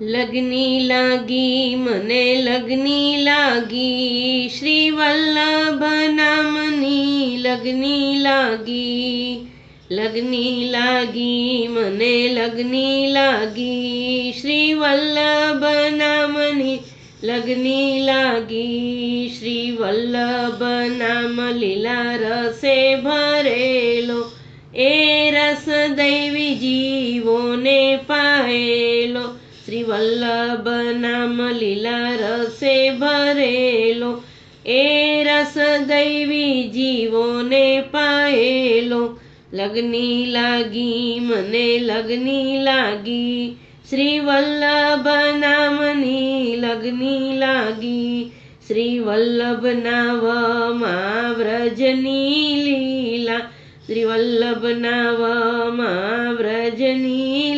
લગની લાગી, મને લગ્ની લાગી શ્રી વલ્લભ નામની લગ્ની લાગી. લગ્ની લાગી, મને લગ્ની લાગી શ્રી વલ્લભ નામની લગ્ની લાગી. શ્રી વલ્લભ નામ લીલા રસે ભરેલો, એ રસ દૈવી જીવોને પાયેલો શ્રી નામ લીલા રસે ભરેલો, એ રસ દૈવી જીવોને પાયેલો. લગની લાગી, મને લગની લાગી શ્રી વલ્લભ નામની લગની લાગી. શ્રી વલ્લભ નાવમાં વ્રજની લીલા શ્રી વલ્લભ નાવમાં વ્રજની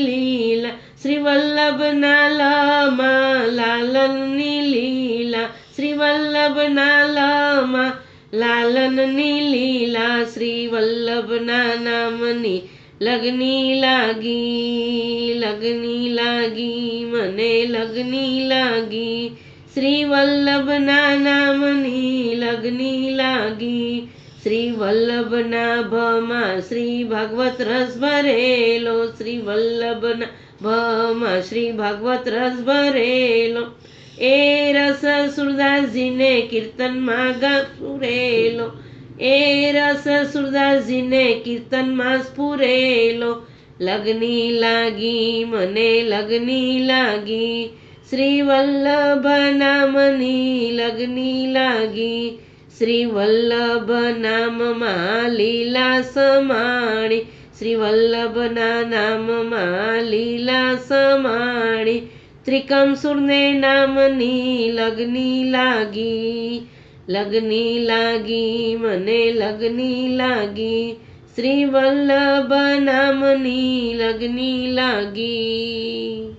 શ્રી વલ્લભ નાલમાં લાલનની લીલા શ્રી વલ્લભ નાલમાં લાલનની લીલા શ્રી વલ્લભના નામની લગની લાગી લગની લાગી મને લગની લાગી શ્રી વલ્લભના નામની લગની લાગી શ્રી વલ્લભના ભમાં શ્રી ભાગવત રસ ભરેલો. શ્રી વલ્લભના ભમાં શ્રી ભાગવત રસ ભરેલો. એ રસ સુરદાસજીને કીર્તનમાં ગા સ્ફુરેલો. એ રસ સુરદાસજીને કીર્તનમાં સ્ફુરેલો. લગની લાગી, મને લગની લાગી. શ્રી વલ્લભ નામની લગની લાગી. શ્રી વલ્લભ નામમાં લીલા સમાણી શ્રી વલ્લભના નામમાં લીલા સમાણી, ત્રિકમસુરને નામની લગની લાગી લગની લાગી, મને લગની લાગી શ્રી વલ્લભ નામની લગની લાગી.